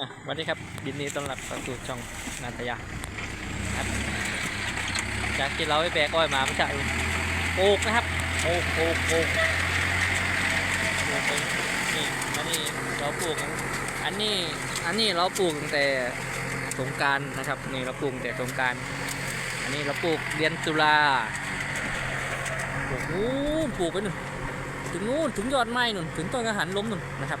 อะสวัสดีครับยินดีต้อนรับเข้าสู่ช่องนันทยาครับ จากที่เราไปแบกอ้อยมาเมื่อเช้ายปลูกนะครับปลูกปลูกปลูกนี่อันนี้เราปลูกอันนี้อันนี้เราปลูกตั้งแต่สงการนะครับนี่เราปลูกแต่สงการอันนี้เราปลูกเดือนตุลาโอ้โหปลูกไปนู่นถึงนู่นถึงยอดไม้นู่นถึงต้นกระหันล้มนู่นนะครับ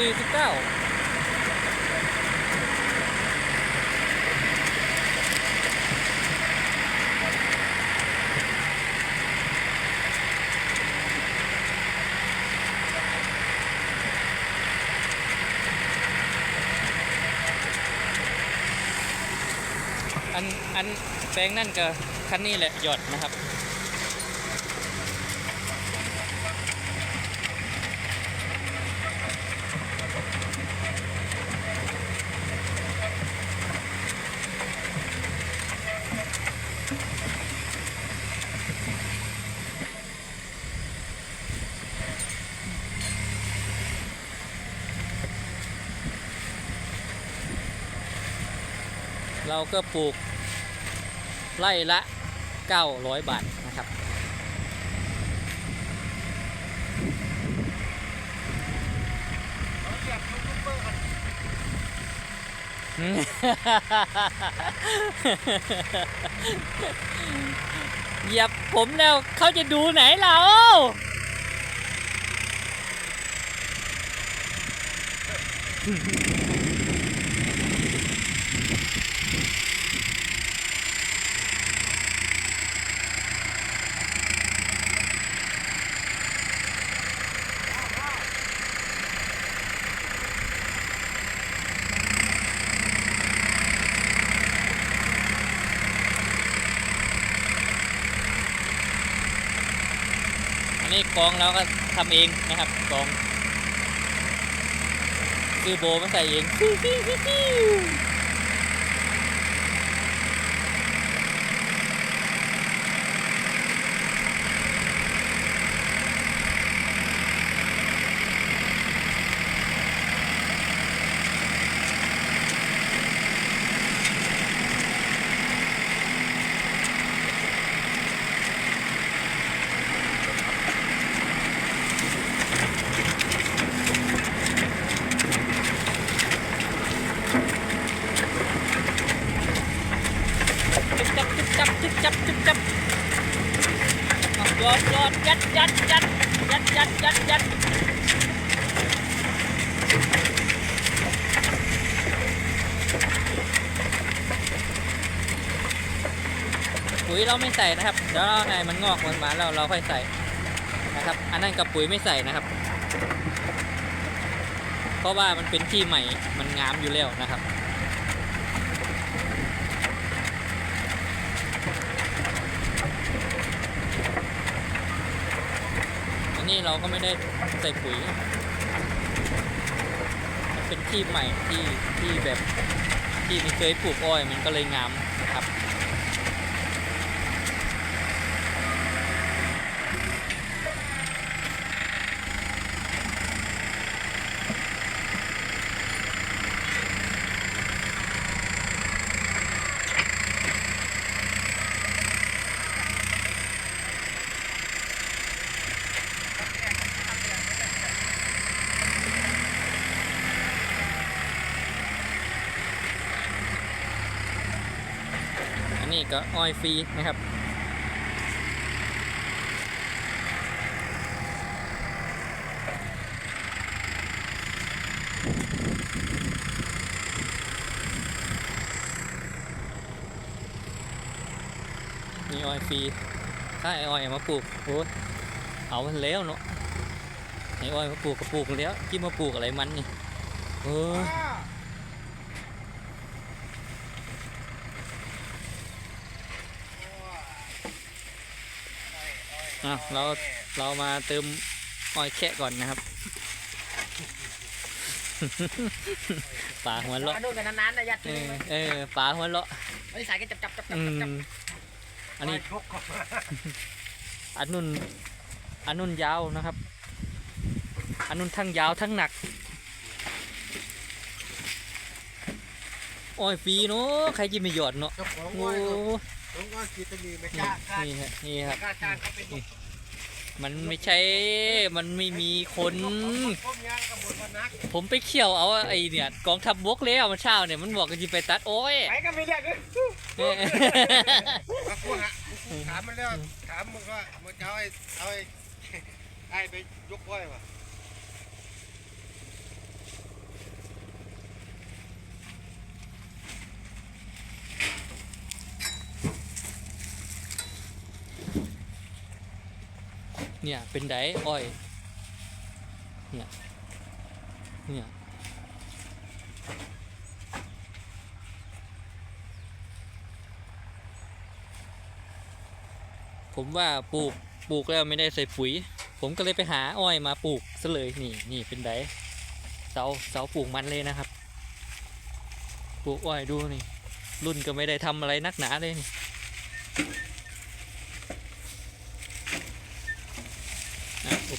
49อันอันแปลงนั่นก็คันนี้แหละหยอดนะครับ เราก็ปลูกไร่ละ 900 บาทนะครับ เหยียบผมแล้วเขาจะดูไหนเราอ นี้กองเราก็ทำเองนะครับกองซื้อโบมาใส่เองฟิวฟิวฟิวฟิวจุ๊บจับจุ๊บ จับจุ๊บจับจุ๊บจับโยนโยนยัดยัดยัดยัดยัดยัดยัดปุ๋ยเราไม่ใส่นะครับเดี๋ยวเราให้มันงอกมันมาแล้วเราค่อยใส่นะครับ อันนั้นกับปุ๋ยไม่ใส่นะครับ เพราะว่ามันเป็นที่ใหม่มันงามอยู่แล้วนะครับ นี่เราก็ไม่ได้ใส่ปุ๋ย เป็นที่ใหม่ที่ที่แบบที่ไม่เคยปลูกอ้อยมันก็เลยงามนะครับ อันนี้ก็อ้อยฟรีนะครับมีอ้อยฟรีถ้าไอ้อ้อยมาปลูกโอ้เอามันแล้วเนาะไออ้อยมาปลูกก็ปลูกแล้วที่มาปลูกอะไรมันนี่เออ อะเราเรามาเติมอ้อยแคะก่อนนะครับป่าหัวเราะอันนู้นกันนานๆนะยัดเอเลยอเออป่าหัวเราะไอ้สายก็จับจับจับจัอืบจับมอันนี้ ชกก่อนอันนุ่นอันนุ่นยาวนะครับ อันนุ่นทั้งยาวทั้งหนัก โอ้ยฟรีเนาะใครจะไม่หยอดเนาะเจ้าของโอ้ว่า ต้องว่ากีตานีไม่กนี่ล้ากล้านี่ฮะนี่ครับ กล้าจ้างเขาเป็นมันไม่ใช่ มันไม่มีคนผมย่างกระบวนการนักผมไปเขี่ยวเอาไอ้เนี่ยกองทัพบกแล้วเมันเช้าเนี่ยมันบอกกันจะไปตัดโอ้ยไปก็ไม่ได้เลยเอ้ยมากูฮะกูถามมันแล้วถามมึงว่ามึงจะเอาไอ้เอาไอ้ไอ้ไปยกก้อยวะ เนี่ยเป็นไดอ้อยเนี่ยเนี่ยผมว่าปลูกปลูกแล้วไม่ได้ใส่ปุ๋ย ผมก็เลยไปหาอ้อยมาปลูกซะเลยนี่นี่เป็นไดเสาเสาปลูกมันเลยนะครับ ปลูกอ้อยดูนี่รุ่นก็ไม่ได้ทำอะไรนักหนาเลยนี่ อะโอเค